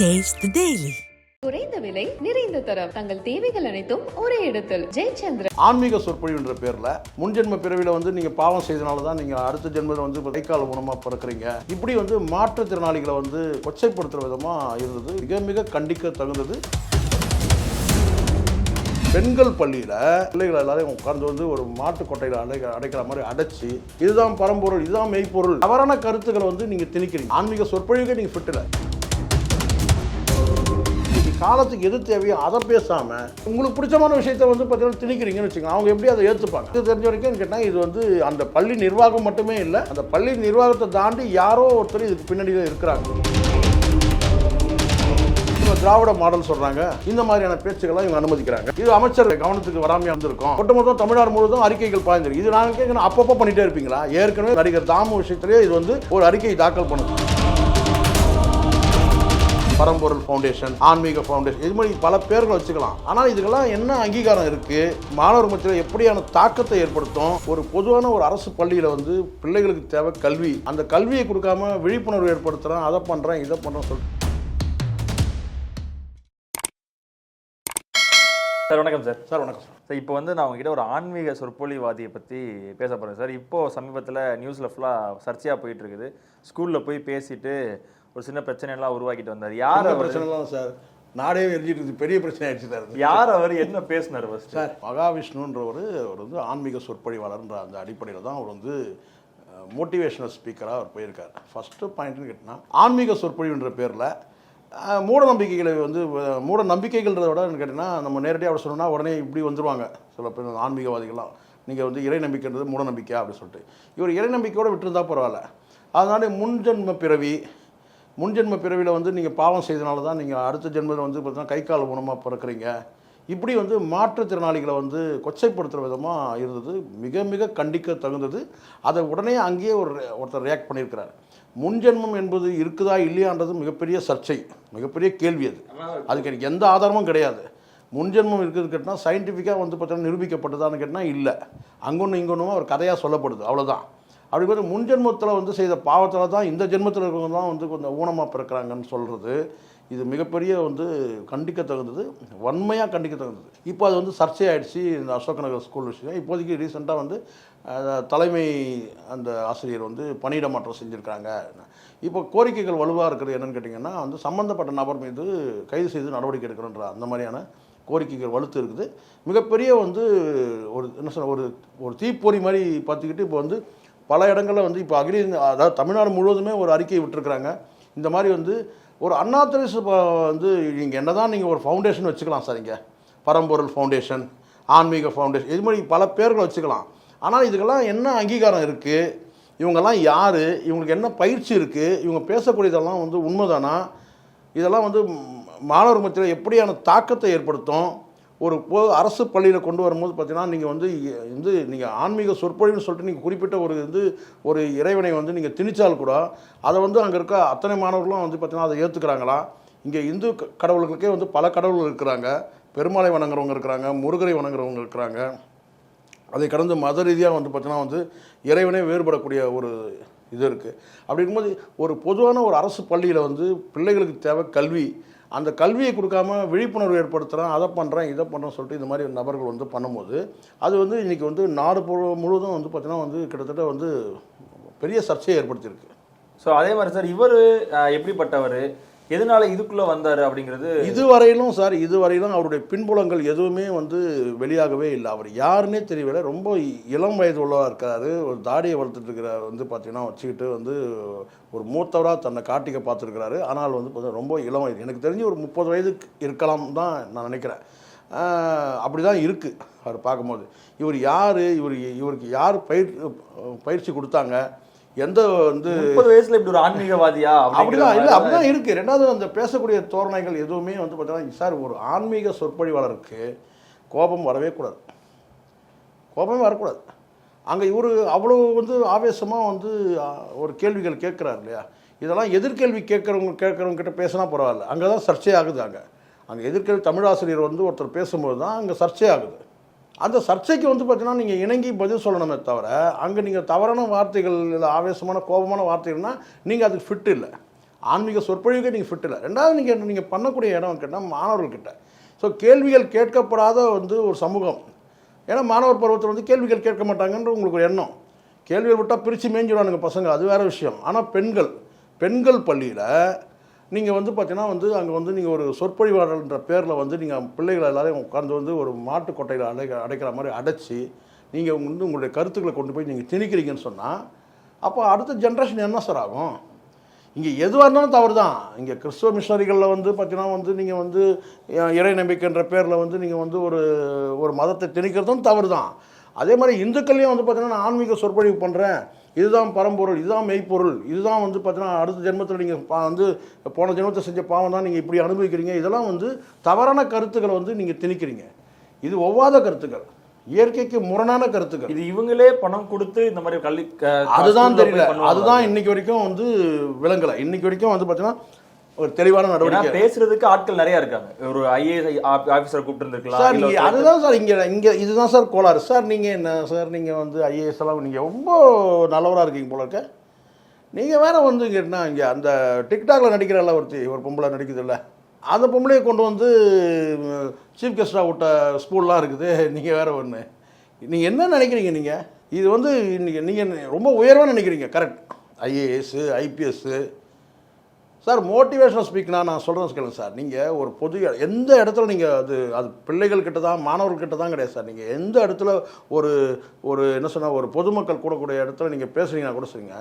Taste the Daily. குறைந்த விலை நிறைந்த தரம். தங்கள் தேவைகள் அனைத்தும் ஒரே இடத்தில். ஜெயச்சந்திரன். ஆன்மீக சொற்பொழிவுன்ற பேரில் முன்ஜென்ம பிறவியில் வந்து நீங்கள் பாவம் செய்தனால தான் நீங்கள் அடுத்த ஜென்மத்தில் வந்து கைக்கால குணமாக பிறக்கிறீங்க. இப்படி வந்து மாற்றுத்திறனாளிகளை வந்து கொச்சைப்படுத்துகிற விதமாக இருந்தது. மிக மிக கண்டிக்க தகுந்தது. பெண்கள் பள்ளியில் பிள்ளைகள் எல்லாரையும் உட்கார்ந்து வந்து ஒரு மாட்டு கொட்டையில் அடை அடைக்கிற மாதிரி அடைச்சி இதுதான் பரம்பொருள் இதுதான் மெய்ப்பொருள். தவறான கருத்துக்களை வந்து நீங்கள் திணிக்கிறீங்க. ஆன்மீக சொற்பொழிவுக்கே நீங்கள் ஃபிட்டில் காலத்துக்கு எது தேவையோ அதை பேசாமல் உங்களுக்கு பிடிச்சமான விஷயத்த வந்து பார்த்தீங்கன்னா திணிக்கிறீங்கன்னு வச்சுக்கோங்க. அவங்க எப்படி அதை ஏற்றுப்பாங்க இது தெரிஞ்ச வரைக்கும் கேட்டால் இது வந்து அந்த பள்ளி நிர்வாகம் மட்டுமே இல்லை அந்த பள்ளி நிர்வாகத்தை தாண்டி யாரோ ஒருத்தர் இதுக்கு பின்னாடியில் இருக்கிறாங்க. திராவிட மாடல் சொல்றாங்க. இந்த மாதிரியான பேச்சுகளை இவங்க அனுமதிக்கிறாங்க. இது அமைச்சர் கவனத்துக்கு வராமையா இருந்திருக்கும். ஒட்டுமொத்தம் தமிழ்நாடு முழுவதும் அறிக்கைகள் பாய்ந்திருக்கு. இது நாங்கள் கேட்கணும் அப்பப்போ பண்ணிட்டே இருப்பீங்களா? ஏற்கனவே நடிகர் தாமு விஷயத்திலேயே இது வந்து ஒரு அறிக்கை தாக்கல் பண்ணுது. பரம்பொருள் ஃபவுண்டேஷன் ஆன்மீக ஃபவுண்டேஷன் இது மாதிரி பல பேர்கள் வச்சுக்கலாம். ஆனால் இதுக்கெல்லாம் என்ன அங்கீகாரம் இருக்கு? மாணவர் மத்தியில் எப்படியான தாக்கத்தை ஏற்படுத்தும்? ஒரு பொதுவான ஒரு அரசு பள்ளியில் வந்து பிள்ளைகளுக்கு தேவை கல்வி. அந்த கல்வியை கொடுக்காம விழிப்புணர்வு ஏற்படுத்துகிறேன் அதை பண்ணுறேன் இதை பண்ணுறேன் சொல்லிட்டு. சார் வணக்கம் சார். சார் வணக்கம் சார். சார் இப்போ வந்து நான் உங்ககிட்ட ஒரு ஆன்மீக சொற்பொழிவாதியை பற்றி பேச போகிறேன் சார். இப்போ சமீபத்தில் நியூஸில் ஃபுல்லாக சர்ச்சையாக போயிட்டு இருக்குது. ஸ்கூலில் போய் பேசிட்டு ஒரு சின்ன பிரச்சனையெல்லாம் உருவாக்கிட்டு வந்தார். யார் பிரச்சனைலாம் சார். நாடே எரிஞ்சிட்டு இருக்கு பெரிய பிரச்சனை ஆயிடுச்சு. யார் அவர்? என்ன பேசினார் ஃபர்ஸ்ட் சார் மகாவிஷ்ணுன்றவர் அவர் வந்து ஆன்மீக சொற்பொழிவாளர்ன்ற அந்த அடிப்படையில் தான் அவர் வந்து மோட்டிவேஷனல் ஸ்பீக்கராக அவர் போயிருக்கார். ஃபஸ்ட்டு பாயிண்ட்னு கேட்டினா ஆன்மீக சொற்பொழிவுன்ற பேரில் மூட நம்பிக்கைகளை வந்து மூட நம்பிக்கைகள்ன்றத விட கேட்டிங்கன்னா நம்ம நேரடியாக அவர் சொன்னோம்னா உடனே இப்படி வந்துருவாங்க. சில பேர் ஆன்மீகவாதிகள்லாம் நீங்கள் வந்து இறை நம்பிக்கைன்றது மூட நம்பிக்கையா அப்படின்னு சொல்லிட்டு. இவர் இறை நம்பிக்கையோடு விட்டுருந்தா பரவாயில்ல. அதனால முன்ஜென்ம பிறவி முன்ஜென்ம பிறவியில் வந்து நீங்கள் பாவம் செய்தனால தான் நீங்கள் அடுத்த ஜென்மத்தில் வந்து பார்த்தீங்கன்னா கை கால் ஊனமாக பிறக்கிறீங்க. இப்படி வந்து மாற்றுத்திறனாளிகளை வந்து கொச்சைப்படுத்துகிற விதமாக இருந்தது. மிக மிக கண்டிக்க தகுந்தது. அதை உடனே அங்கேயே ஒரு ஒருத்தர் ரியாக்ட் பண்ணியிருக்கிறார். முன்ஜென்மம் என்பது இருக்குதா இல்லையான்றது மிகப்பெரிய சர்ச்சை மிகப்பெரிய கேள்வி அது. அதுக்கு எனக்கு எந்த ஆதாரமும் கிடையாது. முன்ஜென்மம் இருக்குது கேட்டால் சயின்டிஃபிக்காக வந்து பார்த்தீங்கன்னா நிரூபிக்கப்பட்டதான்னு கேட்டால் இல்லை. அங்கொன்று இங்கொன்றுமா ஒரு கதையாக சொல்லப்படுது. அவ்வளோதான் அப்படி பார்த்து முன்ஜென்மத்தில் வந்து செய்த பாவத்தில் தான் இந்த ஜென்மத்தில் இருக்கிறவங்க தான் வந்து கொஞ்சம் ஊனமாக பிறக்கிறாங்கன்னு சொல்கிறது இது மிகப்பெரிய வந்து கண்டிக்க தகுந்தது வன்மையாக கண்டிக்க தகுந்தது. இப்போ அது வந்து சர்ச்சையாயிடுச்சு இந்த அசோக் நகர் ஸ்கூல் விஷயம். இப்போதைக்கு ரீசெண்டாக வந்து தலைமை அந்த ஆசிரியர் வந்து பணியிட மாற்றம் செஞ்சுருக்காங்க இப்போ கோரிக்கைகள் வலுவாக இருக்கிறது என்னென்னு கேட்டிங்கன்னா வந்து சம்மந்தப்பட்ட நபர் மீது கைது செய்து நடவடிக்கை எடுக்கணுன்ற அந்த மாதிரியான கோரிக்கைகள் வலுத்து இருக்குது. மிகப்பெரிய வந்து ஒரு என்ன சொல்ல ஒரு ஒரு தீப்பொறி மாதிரி பார்த்துக்கிட்டு இப்போ வந்து பல இடங்களில் வந்து இப்போ அகில அதாவது தமிழ்நாடு முழுவதுமே ஒரு அறிக்கை விட்டுருக்குறாங்க. இந்த மாதிரி வந்து ஒரு அண்ணா வந்து நீங்கள் என்ன தான் நீங்கள் ஒரு ஃபவுண்டேஷன் வச்சுக்கலாம் சார் இங்கே. பரம்பொருள் ஃபவுண்டேஷன் ஆன்மீக ஃபவுண்டேஷன் இது மாதிரி பல பேர்கள் வச்சுக்கலாம். ஆனால் இதுக்கெல்லாம் என்ன அங்கீகாரம் இருக்குது இவங்கெல்லாம் யார்? இவங்களுக்கு என்ன பயிற்சி இருக்குது இவங்க பேசக்கூடியதெல்லாம் வந்து உண்மைதானா? இதெல்லாம் வந்து மாணவர் மத்தியில் எப்படியான தாக்கத்தை ஏற்படுத்தும்? ஒரு பொ அரசு பள்ளியில் கொண்டு வரும்போது பார்த்தீங்கன்னா நீங்கள் வந்து வந்து நீங்கள் ஆன்மீக சொற்பொழிவுன்னு சொல்லிட்டு நீங்கள் குறிப்பிட்ட ஒரு வந்து ஒரு இறைவனை வந்து நீங்கள் திணிச்சால் கூட அதை வந்து அங்கே இருக்க அத்தனை மாணவர்களும் வந்து பார்த்தீங்கன்னா அதை ஏற்றுக்கிறாங்களா இங்கே இந்து கடவுள்களுக்கே கடவுளுக்கே வந்து பல கடவுள்கள் இருக்கிறாங்க. பெருமாளை வணங்குறவங்க இருக்கிறாங்க முருகரை வணங்குறவங்க இருக்கிறாங்க. அதை கடந்து மத ரீதியாக வந்து பார்த்தீங்கன்னா வந்து இறைவனே வேறுபடக்கூடிய ஒரு இது இருக்குது அப்படி ஒரு பொதுவான ஒரு அரசு பள்ளியில் வந்து பிள்ளைகளுக்கு தேவை கல்வி. அந்த கல்வியை கொடுக்காம விழிப்புணர்வு ஏற்படுத்துகிறேன் அதை பண்ணுறேன் இதை பண்ணுறேன் சொல்லிட்டு இந்த மாதிரி நபர்கள் வந்து பண்ணும்போது அது வந்து இன்றைக்கி வந்து நாடு முழுவதும் வந்து பார்த்திங்கன்னா வந்து கிட்டத்தட்ட வந்து பெரிய சர்ச்சையை ஏற்படுத்தியிருக்கு. ஸோ அதே மாதிரி சார் இவர் எப்படிப்பட்டவர்? எதனால இதுக்குள்ளே வந்தார் அப்படிங்கிறது இதுவரையிலும் சார் இதுவரையிலும் அவருடைய பின்புலங்கள் எதுவுமே வந்து வெளியாகவே இல்லை. அவர் யாருன்னே தெரியவில்லை. ரொம்ப இளம் வயது உள்ளவா இருக்காரு. ஒரு தாடியை வளர்த்துட்டு இருக்கிற வந்து பார்த்தீங்கன்னா வச்சுக்கிட்டு வந்து ஒரு மூத்தவராக தன்னை காட்டிக்க பார்த்துருக்கிறாரு. ஆனால் வந்து பார்த்தீங்கன்னா ரொம்ப இளம் வயது. எனக்கு தெரிஞ்சு ஒரு முப்பது வயதுக்கு இருக்கலாம் தான் நான் நினைக்கிறேன். அப்படி தான் இருக்குது அவர் பார்க்கும்போது. இவர் யார்? இவர் இவருக்கு யார் பயிர் பயிற்சி கொடுத்தாங்க? எந்த வந்து முப்பது வயசுல இப்படி ஒரு ஆன்மீகவாதியா அப்படிதான் இல்லை அப்படிதான் இருக்கு. ரெண்டாவது அந்த பேசக்கூடிய தோரணைகள் எதுவுமே வந்து பார்த்தீங்கன்னா சார் ஒரு ஆன்மீக சொற்பொழிவாளருக்கு கோபம் வரவே கூடாது. கோபமே வரக்கூடாது. அங்கே இவர் அவ்வளோ வந்து ஆவேசமாக வந்து ஒரு கேள்விகள் கேட்குறாரு இல்லையா? இதெல்லாம் எதிர்கேள்வி கேட்குறவங்க கேட்குறவங்க கிட்ட பேசினா பரவாயில்ல. அங்கே தான் சர்ச்சை ஆகுது அங்கே. அங்கே எதிர்கேள்வி தமிழாசிரியர் வந்து ஒருத்தர் பேசும்போது தான் அங்கே சர்ச்சை ஆகுது அந்த சர்ச்சைக்கு வந்து பார்த்தீங்கன்னா நீங்கள் இணங்கி பதில் சொல்லணுமே தவிர அங்கே நீங்கள் தவறான வார்த்தைகள் இல்லை ஆவேசமான கோபமான வார்த்தைகள்னா நீங்கள் அதுக்கு ஃபிட் இல்லை. ஆன்மீக சொற்பொழிவுக்கே நீங்கள் ஃபிட் இல்லை. ரெண்டாவது நீங்கள் நீங்கள் பண்ணக்கூடிய இடம் கேட்டால் மாணவர்கள்கிட்ட. ஸோ கேள்விகள் கேட்கப்படாத வந்து ஒரு சமூகம். ஏன்னா மாணவர் பருவத்தில் வந்து கேள்விகள் கேட்க மாட்டாங்கன்ற உங்களுக்கு ஒரு எண்ணம். கேள்விகள் விட்டால் பிரித்து மேய்ஞ்சிடுவானுங்க பசங்க. அது வேறு விஷயம். ஆனால் பெண்கள் பெண்கள் பள்ளியில் நீங்கள் வந்து பார்த்தீங்கன்னா வந்து அங்கே வந்து நீங்கள் ஒரு சொற்பொழிவாளர்ன்ற பேரில் வந்து நீங்கள் பிள்ளைகளை எல்லாரையும் உட்காந்து வந்து ஒரு மாட்டு கொட்டையில் அடை அடைக்கிற மாதிரி அடைச்சி நீங்கள் வந்து உங்களுடைய கருத்துக்களை கொண்டு போய் நீங்கள் திணிக்கிறீங்கன்னு சொன்னால் அப்போ அடுத்த ஜென்ரேஷன் என்ன சார் ஆகும்? இங்கே எதுவாக இருந்தாலும் தவறு தான் இங்கே கிறிஸ்துவ மிஷனரிகளில் வந்து பார்த்தீங்கன்னா வந்து நீங்கள் வந்து இறை நம்பிக்கைன்ற பேரில் வந்து நீங்கள் வந்து ஒரு ஒரு மதத்தை திணிக்கிறதும் தவறு தான் அதே மாதிரி இந்துக்கள்லேயும் வந்து பார்த்தீங்கன்னா நான் ஆன்மீக சொற்பொழிவு பண்ணுறேன் இதுதான் பரம்பொருள் இதுதான் மெய்ப்பொருள். இதுதான் வந்து பார்த்தீங்கன்னா அடுத்த ஜென்மத்தில் நீங்கள் பா வந்து போன ஜென்மத்தை செஞ்ச பாவம் தான் நீங்கள் இப்படி அனுபவிக்கிறீங்க. இதெல்லாம் வந்து தவறான கருத்துக்களை வந்து நீங்கள் திணிக்கிறீங்க. இது ஒவ்வாத கருத்துக்கள். இயற்கைக்கு முரணான கருத்துக்கள். இது இவங்களே பணம் கொடுத்து இந்த மாதிரி கல்வி அதுதான் தெரியல? அதுதான் இன்னைக்கு வரைக்கும் வந்து விளங்கலை. இன்னைக்கு வரைக்கும் வந்து பார்த்தீங்கன்னா ஒரு தெளிவான நடவடிக்கை. பேசுறதுக்கு ஆட்கள் நிறைய இருக்காங்க. ஒரு ஐஏஎஸ் ஆபீசர் கூப்பிட்டு இருந்திருக்கலாம் சார் இல்ல நீங்க ஒரு- அதுதான் சார் இங்க இங்க இதுதான் சார் கோளாறு. சார் நீங்க என்ன சார் நீங்க வந்து ஐஏஎஸ் எல்லாம் நீங்க ரொம்ப நல்லவரா இருக்கீங்க போல இருக்க. நீங்க வேற வந்து இங்க என்ன இங்க அந்த டிக்டாக்ல நடிக்கிறல்ல ஒருத்தி ஒரு பொம்பளை நடிக்குதுல்ல. அந்த பொம்பளையை கொண்டு வந்து சீஃப் கெஸ்டாக விட்ட ஸ்கூல்லாம் இருக்குது. நீங்க வேற ஒன்று நீங்க என்ன நினைக்கிறீங்க நீங்க? இது வந்து இன்னைக்கு நீங்க ரொம்ப உயர்வாக நினைக்கிறீங்க. Correct IAS IPS sir motivational ஸ்பீக்னா நான் சொல்கிறேன் கேளுங்க சார். நீங்கள் ஒரு பொது எந்த இடத்துல நீங்கள் அது அது பிள்ளைகள் கிட்ட தான் மாணவர்கிட்ட தான் கிடையாது சார். நீங்கள் எந்த இடத்துல ஒரு ஒரு என்ன சொன்னால் ஒரு பொதுமக்கள் கூடக்கூடிய இடத்துல நீங்கள் பேசுகிறீங்கன்னா கூட சரிங்க.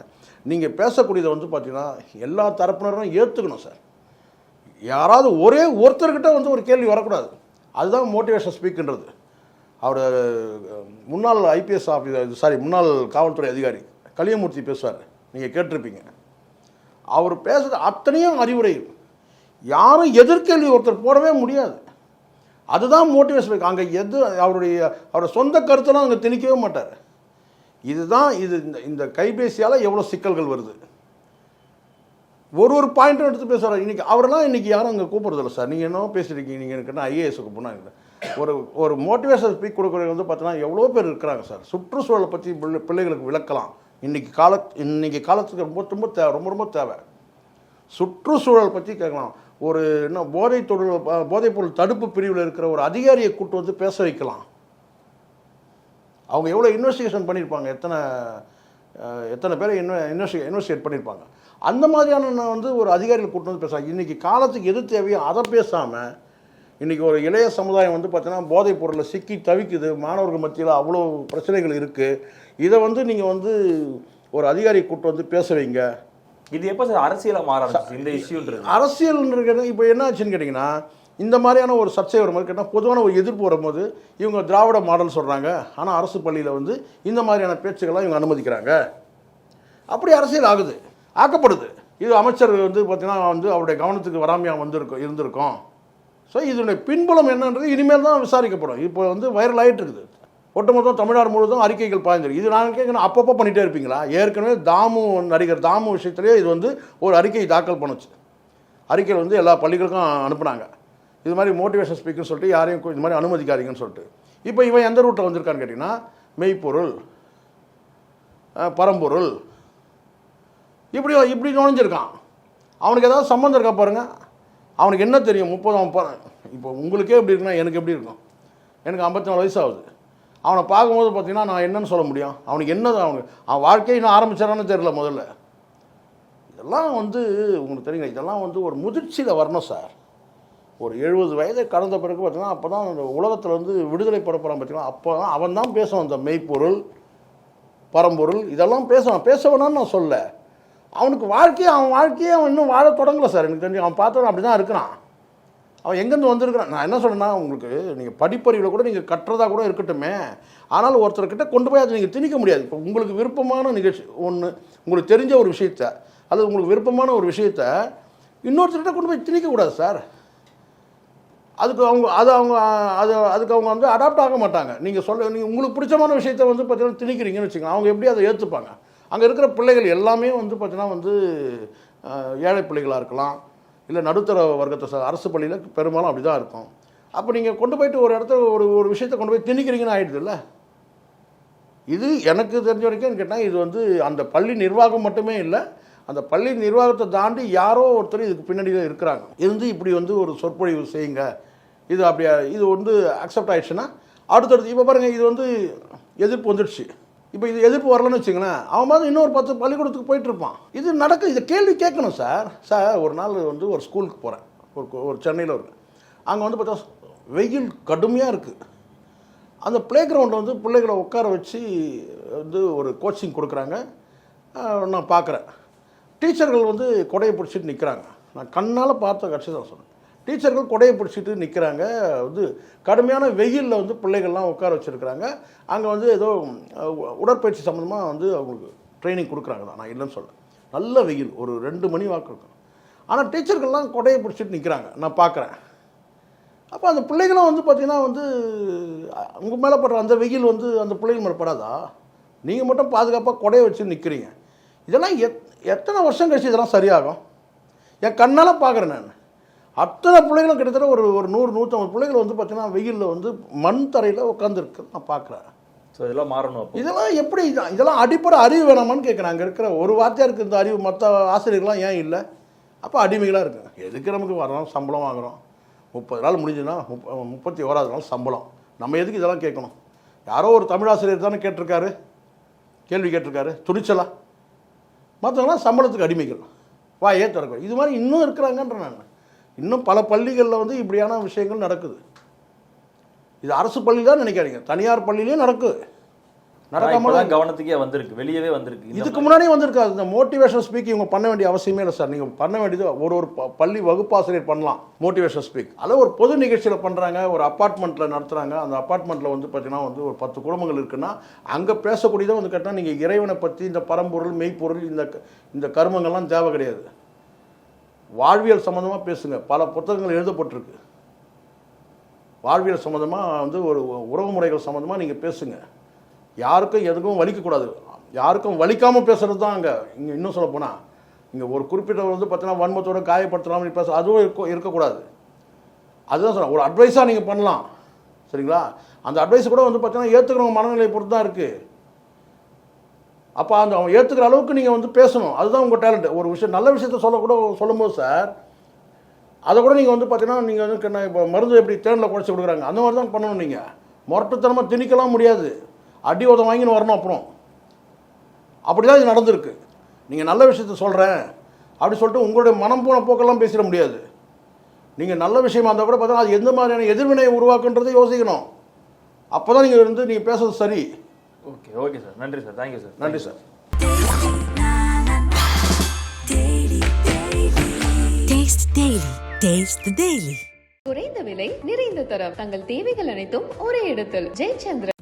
நீங்கள் பேசக்கூடியதை வந்து பார்த்தீங்கன்னா எல்லா தரப்பினரும் ஏற்றுக்கணும் சார். யாராவது ஒரே ஒருத்தர்கிட்ட வந்து ஒரு கேள்வி வரக்கூடாது. அதுதான் மோட்டிவேஷன் ஸ்பீக்குன்றது அவர் முன்னாள் ஐபிஎஸ் ஆஃபீஸர் சாரி முன்னாள் காவல்துறை அதிகாரி கலியமூர்த்தி பேசுவார். நீங்கள் கேட்டிருப்பீங்க. அவர் பேசுகிற அத்தனையும் அறிவுரை யாரும் எதிர்கேள்வி ஒருத்தர் போடவே முடியாது. அதுதான் மோட்டிவேஷன் அங்கே எது அவருடைய அவருடைய சொந்த கருத்தெல்லாம் அங்கே திணிக்கவே மாட்டார். இதுதான் இது இந்த இந்த கைபேசியால் எவ்வளோ சிக்கல்கள் வருது. ஒரு ஒரு பாயிண்ட்டும் எடுத்து பேசுகிறார் இன்னைக்கு அவரெல்லாம் இன்றைக்கி யாரும் அங்கே கூப்பிடுறதில்ல சார். நீங்கள் என்ன பேசியிருக்கீங்க நீங்கள் எனக்கு ஐஏஎஸ்க்கு ஐஏஎஸ் ஒரு ஒரு மோட்டிவேஷன் ஸ்பீக் கொடுக்குறது வந்து பார்த்தீங்கன்னா எவ்வளோ பேர் இருக்கிறாங்க சார். சுற்றுச்சூழலை பற்றி பிள்ளை பிள்ளைகளுக்கு விளக்கலாம். இன்றைக்கி கால இன்றைக்கி காலத்துக்கு ரொம்ப ரொம்ப தேவை ரொம்ப ரொம்ப தேவை. சுற்றுச்சூழல் பற்றி கேட்கலாம். ஒரு என்ன போதைத் தொழில் போதைப் பொருள் தடுப்பு பிரிவில் இருக்கிற ஒரு அதிகாரியை கூட்டு வந்து பேச வைக்கலாம். அவங்க எவ்வளோ இன்வெஸ்டிகேஷன் பண்ணியிருப்பாங்க எத்தனை எத்தனை பேரை இன்வெ இன்வெஸ்டி இன்வெஸ்டிகேட் பண்ணியிருப்பாங்க அந்த மாதிரியான நான் வந்து ஒரு அதிகாரிகள் கூட்டு வந்து பேசுகிறாங்க இன்றைக்கி காலத்துக்கு எது தேவையோ அதை பேசாமல் இன்றைக்கி ஒரு இளைய சமுதாயம் வந்து பார்த்தீங்கன்னா போதைப் பொருளில் சிக்கி தவிக்குது. மாணவர்கள் மத்தியில் அவ்வளோ பிரச்சனைகள் இருக்குது இதை வந்து நீங்கள் வந்து ஒரு அதிகாரியை கூட்டு வந்து பேச வைங்க. இது எப்ப சார் அரசியலா மாற இந்த இஷ்யூன்றது அரசியல்ன்றது இப்போ என்ன ஆச்சுன்னு கேட்டிங்கன்னா இந்த மாதிரியான ஒரு சர்ச்சை வரும்போது கேட்டால் பொதுவான ஒரு எதிர்ப்பு வரும்போது இவங்க திராவிட மாடல் சொல்கிறாங்க ஆனால் அரசு பள்ளியில் வந்து இந்த மாதிரியான பேச்சுக்கள்லாம் இவங்க அனுமதிக்கிறாங்க. அப்படி அரசியல் ஆகுது. ஆக்கப்படுது. இது அமைச்சர் வந்து பார்த்தீங்கன்னா வந்து அவருடைய கவனத்துக்கு வராமையாக வந்திருக்கும் இருந்திருக்கும். ஸோ இதனுடைய பின்புலம் என்னன்றது இனிமேல் தான் விசாரிக்கப்படும். இப்போ வந்து வைரல் ஆகிட்டு இருக்குது ஒட்டுமொத்தம் தமிழ்நாடு முழுவதும் அறிக்கைகள் பாய்ந்திருக்கு. இது நான் கேட்கணும் அப்பப்போ பண்ணிகிட்டே இருப்பீங்களா? ஏற்கனவே தாமு நடிகர் தாமு விஷயத்துலேயே இது வந்து ஒரு அறிக்கை தாக்கல் பண்ணுச்சு. அறிக்கையில் வந்து எல்லா பள்ளிகளுக்கும் அனுப்புனாங்க. இது மாதிரி மோட்டிவேஷன் ஸ்பீக்கர்னு சொல்லிட்டு யாரையும் இது மாதிரி அனுமதிக்காதீங்கன்னு சொல்லிட்டு. இப்போ இவன் எந்த ரூட்டில் வந்திருக்கான்னு கேட்டிங்கன்னா மெய்ப்பொருள் பரம்பொருள் இப்படி இப்படி நுழைஞ்சிருக்கான். அவனுக்கு ஏதாவது சம்மந்தம் இருக்கா பாருங்கள் அவனுக்கு என்ன தெரியும்? முப்பது அவன் போகிறான் இப்போ உங்களுக்கே எப்படி இருக்குன்னா எனக்கு எப்படி இருக்கும்? எனக்கு ஐம்பத்தி நாலு வயசு ஆகுது அவனை பார்க்கும்போது பார்த்தீங்கன்னா நான் என்னன்னு சொல்ல முடியும்? அவனுக்கு என்னது அவனுக்கு அவன் வாழ்க்கையை இன்னும் ஆரம்பிச்சாரான்னு தெரியல முதல்ல. இதெல்லாம் வந்து உங்களுக்கு தெரியுங்க இதெல்லாம் வந்து ஒரு முதிர்ச்சியில் வரணும் சார். ஒரு எழுபது வயதை கடந்த பிறகு பார்த்தீங்கன்னா அப்போ தான் அந்த உலகத்தில் வந்து விடுதலை பட பார்த்தீங்கன்னா அப்போ தான் அவன் தான் பேசுவான் அந்த மெய்ப்பொருள் பரம்பொருள் இதெல்லாம் பேசுவான். பேச வேணாம்னு நான் சொல்ல அவனுக்கு வாழ்க்கையை அவன் வாழ்க்கையை அவன் இன்னும் வாழ தொடங்கல சார். எனக்கு தெரிஞ்சு அவன் பார்த்தவன் அப்படி தான் இருக்கிறான். அவன் எங்கேருந்து வந்திருக்கிறான்? நான் என்ன சொல்கிறேன்னா உங்களுக்கு நீங்கள் படிப்பறிவில் கூட நீங்கள் கட்டுறதா கூட இருக்கட்டுமே. ஆனால் ஒருத்தர்கிட்ட கொண்டு போய் அதை நீங்கள் திணிக்க முடியாது. இப்போ உங்களுக்கு விருப்பமான நிகழ்ச்சி ஒன்று உங்களுக்கு தெரிஞ்ச ஒரு விஷயத்த அல்லது உங்களுக்கு விருப்பமான ஒரு விஷயத்த இன்னொருத்தர்கிட்ட கொண்டு போய் திணிக்கக்கூடாது சார். அதுக்கு அவங்க அது அவங்க அது அதுக்கு அவங்க வந்து அடாப்ட் ஆக மாட்டாங்க. நீங்கள் சொல்ல நீங்கள் உங்களுக்கு பிடிச்சமான விஷயத்த வந்து பார்த்தீங்கன்னா திணிக்கிறீங்கன்னு வச்சுக்கோங்க. அவங்க எப்படி அதை ஏற்றுப்பாங்க அங்கே இருக்கிற பிள்ளைகள் எல்லாமே வந்து பார்த்தீங்கன்னா வந்து ஏழை பிள்ளைகளாக இருக்கலாம். இல்லை நடுத்தர வர்க்கத்தை அரசு பள்ளியில் பெரும்பாலும் அப்படி தான் இருக்கும். அப்போ நீங்கள் கொண்டு போயிட்டு ஒரு இடத்துல ஒரு ஒரு விஷயத்தை கொண்டு போய் திணிக்கிறீங்கன்னு ஆயிடுதுல்ல இது எனக்கு தெரிஞ்ச வரைக்கும் கேட்டால் இது வந்து அந்த பள்ளி நிர்வாகம் மட்டுமே இல்லை அந்த பள்ளி நிர்வாகத்தை தாண்டி யாரோ ஒருத்தர் இதுக்கு பின்னாடியில் இருக்கிறாங்க. இருந்து இப்படி வந்து ஒரு சொற்பொழிவு செய்யுங்க. இது அப்படியா இது வந்து அக்செப்ட் ஆயிடுச்சுன்னா அடுத்தடுத்து இப்போ பாருங்கள் இது வந்து எதிர்ப்பு வந்துடுச்சு. இப்போ இது எதிர்ப்பு வரலன்னு வச்சுங்களேன் அவன் மாதிரி இன்னொரு பத்து பள்ளிக்கூடத்துக்கு போயிட்டுருப்பான். இது நடக்க இதை கேள்வி கேட்கணும் சார். சார் ஒரு நாள் வந்து ஒரு ஸ்கூலுக்கு போகிறேன் ஒரு ஒரு சென்னையில் ஒரு அங்கே வந்து பார்த்தா வெயில் கடுமையாக இருக்குது அந்த ப்ளே கிரவுண்டில் வந்து பிள்ளைகளை உட்கார வச்சு வந்து ஒரு கோச்சிங் கொடுக்குறாங்க. நான் பார்க்குறேன். டீச்சர்கள் வந்து கொடையை பிடிச்சிட்டு நிற்கிறாங்க நான் கண்ணால் பார்த்த கட்சி தான் சொன்னேன். டீச்சர்கள் கொடையை பிடிச்சிட்டு நிற்கிறாங்க வந்து கடுமையான வெயிலில் வந்து பிள்ளைகள்லாம் உட்கார வச்சுருக்கிறாங்க. அங்கே வந்து ஏதோ உடற்பயிற்சி சம்மந்தமாக வந்து அவங்களுக்கு ட்ரைனிங் கொடுக்குறாங்க தான். நான் இல்லைன்னு சொல்ல நல்ல வெயில் ஒரு ரெண்டு மணி வாக்கு இருக்கும். ஆனால் டீச்சர்கள்லாம் கொடையை பிடிச்சிட்டு நிற்கிறாங்க நான் பார்க்குறேன். அப்போ அந்த பிள்ளைகளும் வந்து பார்த்தீங்கன்னா வந்து உங்கள் மேலே படுற அந்த வெயில் வந்து அந்த பிள்ளைகள் மேலே படாதா? நீங்கள் மட்டும் பாதுகாப்பாக கொடையை வச்சு நிற்கிறீங்க இதெல்லாம் எத் எத்தனை வருஷம் கழிச்சு இதெல்லாம் சரியாகும்? என் கண்ணால் பார்க்குறேன் நான். அத்தனை பிள்ளைகளும் கிட்டத்தட்ட ஒரு ஒரு நூறு நூற்றம்பது பிள்ளைகள் வந்து பார்த்தீங்கன்னா வெயிலில் வந்து மண் தரையில் உட்காந்துருக்கு நான் பார்க்குறேன் ஸோ இதெல்லாம் மாறணும் இதெல்லாம் எப்படி இதான் இதெல்லாம் அடிப்படை அறிவு வேணாமான்னு கேட்குறேன் அங்கே இருக்கிற ஒரு வார்த்தையாருக்கு இந்த அறிவு மற்ற ஆசிரியர்கள்லாம் ஏன் இல்லை? அப்போ அடிமைகளாக இருக்குங்க. எதுக்கு நமக்கு வரோம் சம்பளம் வாங்குறோம். முப்பது நாள் முடிஞ்சுன்னா முப்ப முப்பத்தி ஓராது நாள் சம்பளம். நம்ம எதுக்கு இதெல்லாம் கேட்கணும்? யாரோ ஒரு தமிழ் ஆசிரியர் தானே கேட்டிருக்காரு? கேள்வி கேட்டிருக்காரு. துணிச்சலா? மற்றவங்களாம் சம்பளத்துக்கு அடிமைகள். வா ஏன் திறக்கும் இது மாதிரி இன்னும் இருக்கிறாங்கன்ற நான். இன்னும் பல பள்ளிகளில் வந்து இப்படியான விஷயங்கள் நடக்குது. இது அரசு பள்ளி தான் நினைக்காதீங்க. தனியார் பள்ளியிலையும் நடக்குது. நடக்காம நடக்காம கவனத்துக்கே வந்திருக்கு. வெளியவே வந்திருக்கு. இதுக்கு முன்னாடியே வந்திருக்காது. இந்த மோட்டிவேஷன் ஸ்பீக் இவங்க பண்ண வேண்டிய அவசியமே இல்லை சார். நீங்கள் பண்ண வேண்டியது ஒரு ஒரு ப- பள்ளி வகுப்பாசிரியர் பண்ணலாம் மோட்டிவேஷன் ஸ்பீக் அதில் ஒரு பொது நிகழ்ச்சியில் பண்ணுறாங்க ஒரு அப்பார்ட்மெண்ட்டில் நடத்துகிறாங்க அந்த அப்பார்ட்மெண்ட்டில் வந்து பார்த்தீங்கன்னா வந்து ஒரு பத்து குடும்பங்கள் இருக்குன்னா அங்கே பேசக்கூடியதை வந்து கேட்டால் நீங்கள் இறைவனை பற்றி இந்த பரம்பொருள் மெய்ப்பொருள் இந்த இந்த கர்மங்கள்லாம் தேவை கிடையாது. வாழ்வியல் சம்மந்தமாக பேசுங்க. பல புத்தகங்கள் எழுதப்பட்டிருக்கு. வாழ்வியல் சம்மந்தமாக வந்து ஒரு உறவு முறைகள் சம்மந்தமாக நீங்கள் பேசுங்க. யாருக்கும் எதுக்கும் வலிக்கக்கூடாது. யாருக்கும் வலிக்காமல் பேசுறது தான் அங்கே. இங்கே இன்னும் சொல்ல போனால் இங்கே ஒரு குறிப்பிட்ட வந்து பார்த்தீங்கன்னா வன்மத்தோட காயப்படுத்தலாம் பேச அதுவும் இருக்க இருக்கக்கூடாது. அதுதான் சொல்கிறேன் ஒரு அட்வைஸாக நீங்கள் பண்ணலாம். சரிங்களா? அந்த அட்வைஸ் கூட வந்து பார்த்தீங்கன்னா ஏற்றுக்கிறவங்க மனநிலையை பொறுத்து தான் இருக்குது அப்போ அந்த அவன் ஏற்றுக்கிற அளவுக்கு நீங்கள் வந்து பேசணும். அதுதான் உங்கள் டேலண்ட் ஒரு விஷயம் நல்ல விஷயத்த சொல்லக்கூட சொல்லும்போது சார் அதை கூட நீங்கள் வந்து பார்த்தீங்கன்னா நீங்கள் வந்து இப்போ மருந்து எப்படி தேனில் குழச்சி கொடுக்குறாங்க? அந்த மாதிரி தான் பண்ணணும் நீங்கள் முரட்டுத்தனமாக திணிக்கலாம் முடியாது. அடி உதம் வாங்கின்னு வரணும் அப்புறம். அப்படி தான் இது நடந்திருக்கு. நீங்கள் நல்ல விஷயத்த சொல்கிறேன் அப்படி சொல்லிட்டு உங்களுடைய மனம் போன போக்கெல்லாம் பேசிட முடியாது. நீங்கள் நல்ல விஷயமா இருந்தால் கூட பார்த்தீங்கன்னா அது எந்த மாதிரியான எதிர்வினையை உருவாக்குன்றதை யோசிக்கணும். அப்போ தான் நீங்கள் வந்து நீங்கள் பேசுறது சரி. Okay okay sir. நன்றி சார். Thank you sir. நன்றி சார். குறைந்த விலை நிறைந்த தரம். தங்கள் தேவைகள் அனைத்தும் ஒரே இடத்தில். ஜெயச்சந்திரன்.